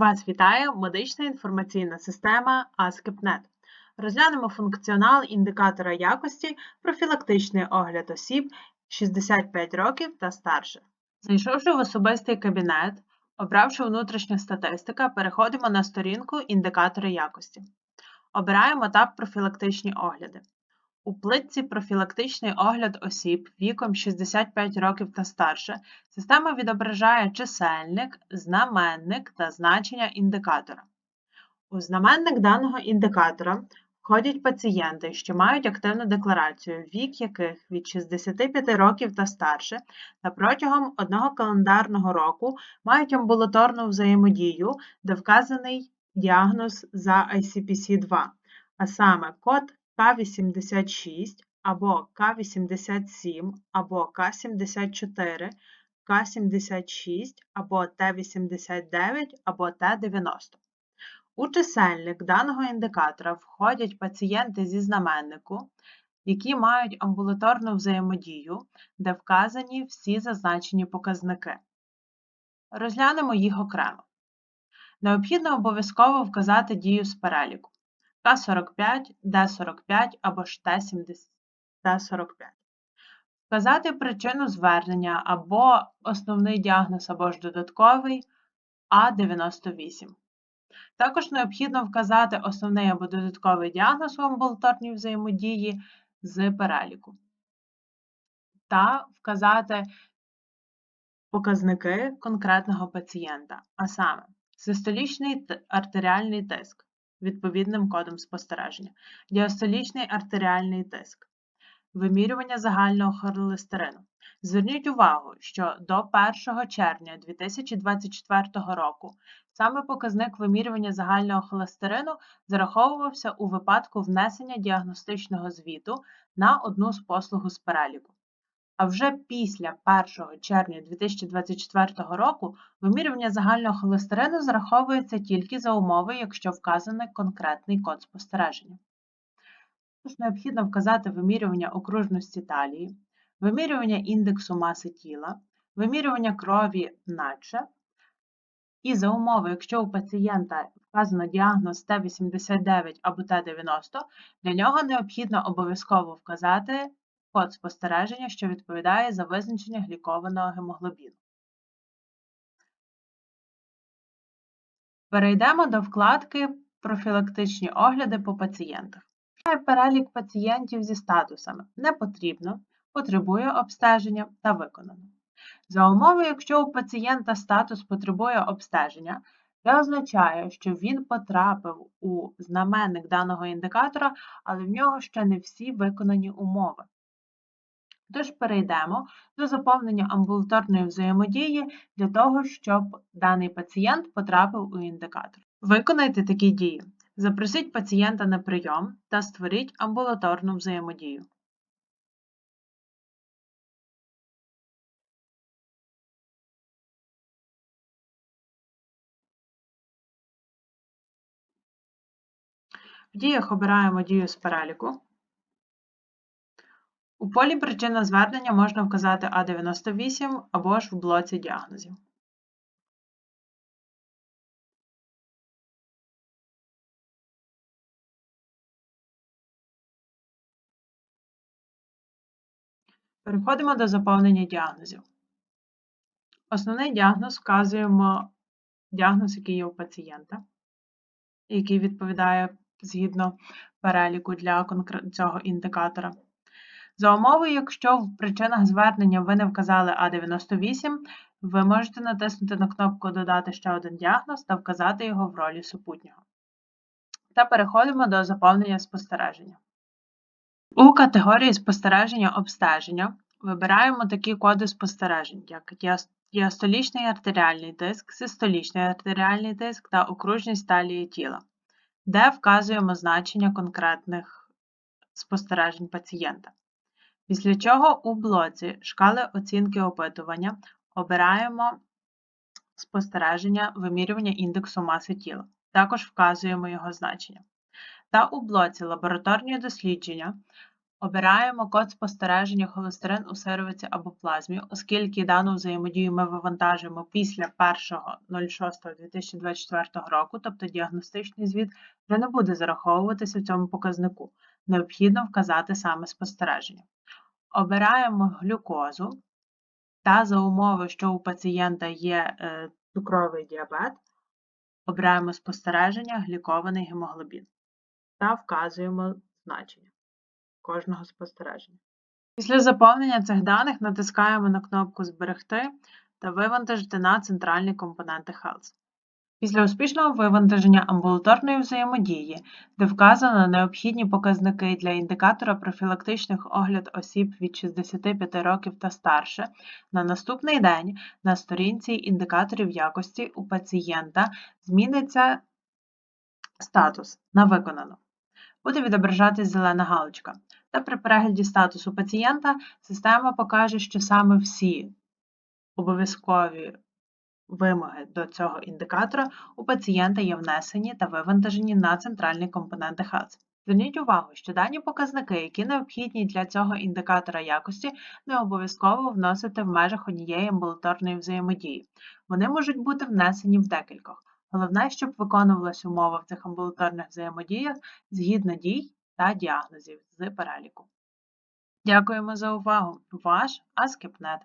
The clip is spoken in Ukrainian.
Вас вітає медична інформаційна система ASCII.NET. Розглянемо функціонал індикатора якості профілактичний огляд осіб 65 років та старше. Зайшовши в особистий кабінет, обравши внутрішня статистика, переходимо на сторінку індикатора якості. Обираємо таб Профілактичні огляди. У плитці Профілактичний огляд осіб віком 65 років та старше система відображає чисельник, знаменник та значення індикатора. У знаменник даного індикатора входять пацієнти, що мають активну декларацію, вік яких від 65 років та старше, та протягом одного календарного року мають амбулаторну взаємодію, де вказаний діагноз за ICPC-2, а саме код К86 або К87 або К74, К76 або Т89 або Т90. У чисельник даного індикатора входять пацієнти зі знаменнику, які мають амбулаторну взаємодію, де вказані всі зазначені показники. Розглянемо їх окремо. Необхідно обов'язково вказати дію з переліку. К45, Д45 або ж Т45. Вказати причину звернення або основний діагноз або ж додатковий А98. Також необхідно вказати основний або додатковий діагноз у амбулаторній взаємодії з переліку. Та вказати показники конкретного пацієнта, а саме систолічний артеріальний тиск, відповідним кодом спостереження, діастолічний артеріальний тиск, вимірювання загального холестерину. Зверніть увагу, що до 1 червня 2024 року саме показник вимірювання загального холестерину зараховувався у випадку внесення діагностичного звіту на одну з послуг з переліку. А вже після 1 червня 2024 року вимірювання загального холестерину зараховується тільки за умови, якщо вказаний конкретний код спостереження. Тож необхідно вказати вимірювання окружності талії, вимірювання індексу маси тіла, вимірювання крові наче. І за умови, якщо у пацієнта вказано діагноз Т89 або Т90, для нього необхідно обов'язково вказати код спостереження, що відповідає за визначення глікованого гемоглобіну. Перейдемо до вкладки Профілактичні огляди по пацієнтах. Перелік пацієнтів зі статусами не потрібно, потребує обстеження та виконано. За умови, якщо у пацієнта статус потребує обстеження, це означає, що він потрапив у знаменник даного індикатора, але в нього ще не всі виконані умови. Тож перейдемо до заповнення амбулаторної взаємодії для того, щоб даний пацієнт потрапив у індикатор. Виконайте такі дії. Запросіть пацієнта на прийом та створіть амбулаторну взаємодію. В діях обираємо дію з переліку. У полі Причина звернення можна вказати А98 або ж в блоці діагнозів. Переходимо до заповнення діагнозів. Основний діагноз вказуємо діагноз, який є у пацієнта, який відповідає згідно переліку для цього індикатора. За умови, якщо в причинах звернення ви не вказали А98, ви можете натиснути на кнопку Додати ще один діагноз та вказати його в ролі супутнього. Та переходимо до заповнення спостереження. У категорії спостереження обстеження вибираємо такі коди спостережень, як діастолічний артеріальний тиск, систолічний артеріальний тиск та окружність талії тіла, де вказуємо значення конкретних спостережень пацієнта. Після чого у блоці Шкали оцінки опитування обираємо спостереження вимірювання індексу маси тіла. Також вказуємо його значення. Та у блоці Лабораторні дослідження Обираємо код спостереження холестерин у сировиці або плазмі, оскільки дану взаємодію ми вивантажуємо після 1.06.2024 року, тобто діагностичний звіт вже не буде зараховуватися в цьому показнику. Необхідно вказати саме спостереження. Обираємо глюкозу та за умови, що у пацієнта є е, цукровий діабет, обираємо спостереження глікований гемоглобін та вказуємо значення кожного спостереження. Після заповнення цих даних натискаємо на кнопку Зберегти та вивантажити на центральні компоненти Health. Після успішного вивантаження амбулаторної взаємодії, де вказано необхідні показники для індикатора профілактичних огляд осіб від 65 років та старше, на наступний день на сторінці індикаторів якості у пацієнта зміниться статус на виконано. Буде відображатись зелена галочка. Та при перегляді статусу пацієнта система покаже, що саме всі обов'язкові вимоги до цього індикатора у пацієнта є внесені та вивантажені на центральні компоненти ХАЦ. Зверніть увагу, що дані показники, які необхідні для цього індикатора якості, не обов'язково вносити в межах однієї амбулаторної взаємодії. Вони можуть бути внесені в декількох. Головне, щоб виконувалась умова в цих амбулаторних взаємодіях згідно дій та діагнозів з переліку. Дякуємо за увагу! Ваш Аскепнет.